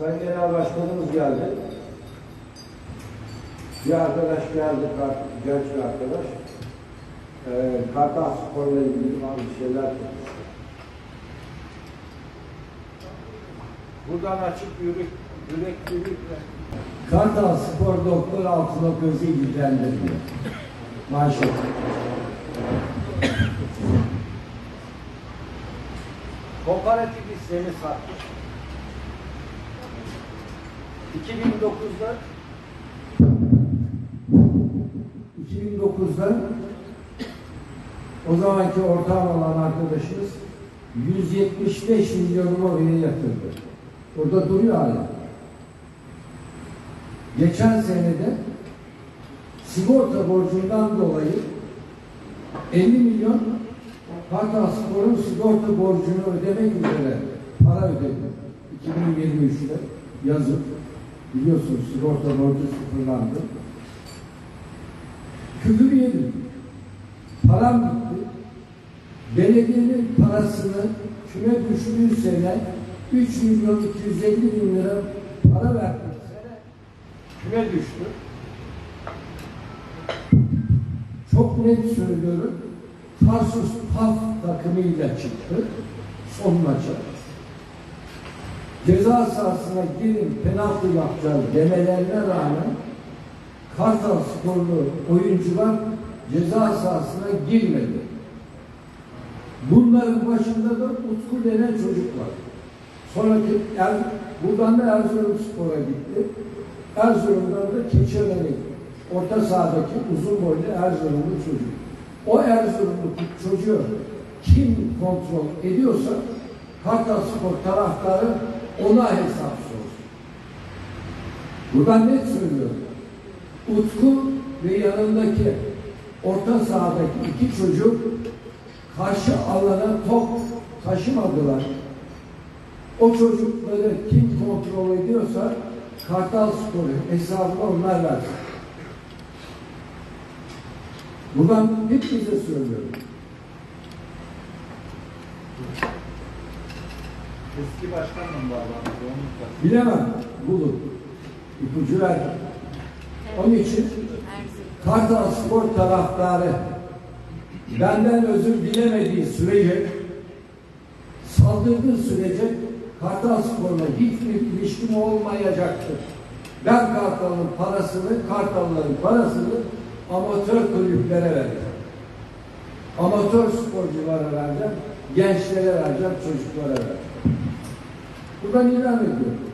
Sayın Genel Başkanımız geldi. Bir arkadaş geldi, kart- genç bir arkadaş. Ee, Kartal Spor'la ilgili bazı şeyler konuştu. Buradan açık yürek, yüreklilikle. Kartal Spor Doktor Altınok Özü ilgilendiriyor. Manşet. Kooperatif hissemi satmış. 2009'da 2009'da o zamanki ortağım olan arkadaşımız 175 milyon oraya yatırdı. Orada duruyor hala. Geçen senede sigorta borcundan dolayı 50 milyon Kartal Spor'un sigorta borcunu ödemek üzere para ödedi. 2023'te yazıp biliyorsunuz sigorta borcu sıfırlandı. Küfür yedim. Param gitti. Belediyenin parasını küme düştüğü sene 3 milyon 250 bin lira para verdim. Sene küme düştü. Çok net söylüyorum. Tarsus PAF takımıyla çıktı. Son maça. Ceza sahasına girin penaltı yapacağız demelerine rağmen Kartal sporlu oyuncular ceza sahasına girmedi. Bunların başında da Utku denen çocuk var. Sonraki er, buradan da Erzurum Spor'a gitti. Erzurum'dan da Keçiören'e Orta sahadaki uzun boylu Erzurumlu çocuk. O Erzurumlu çocuğu kim kontrol ediyorsa Kartal Spor taraftarı ona hesap sorsun. Buradan net söylüyorum. Utku ve yanındaki orta sahadaki iki çocuk karşı alana top taşımadılar. O çocukları kim kontrol ediyorsa Kartal Sporu hesabını onlar versin. Buradan hepinize söylüyorum. Eski başkanla mı da- Bilemem. Bulun. İpucu ver. Onun için Kartal Spor taraftarı benden özür dilemediği sürece saldırdığı sürece Kartal Spor'la hiçbir ilişkim olmayacaktır. Ben Kartal'ın parasını, Kartal'ların parasını amatör kulüplere vereceğim. Amatör sporculara vereceğim, gençlere vereceğim, çocuklara vereceğim. 我跟你讲一句。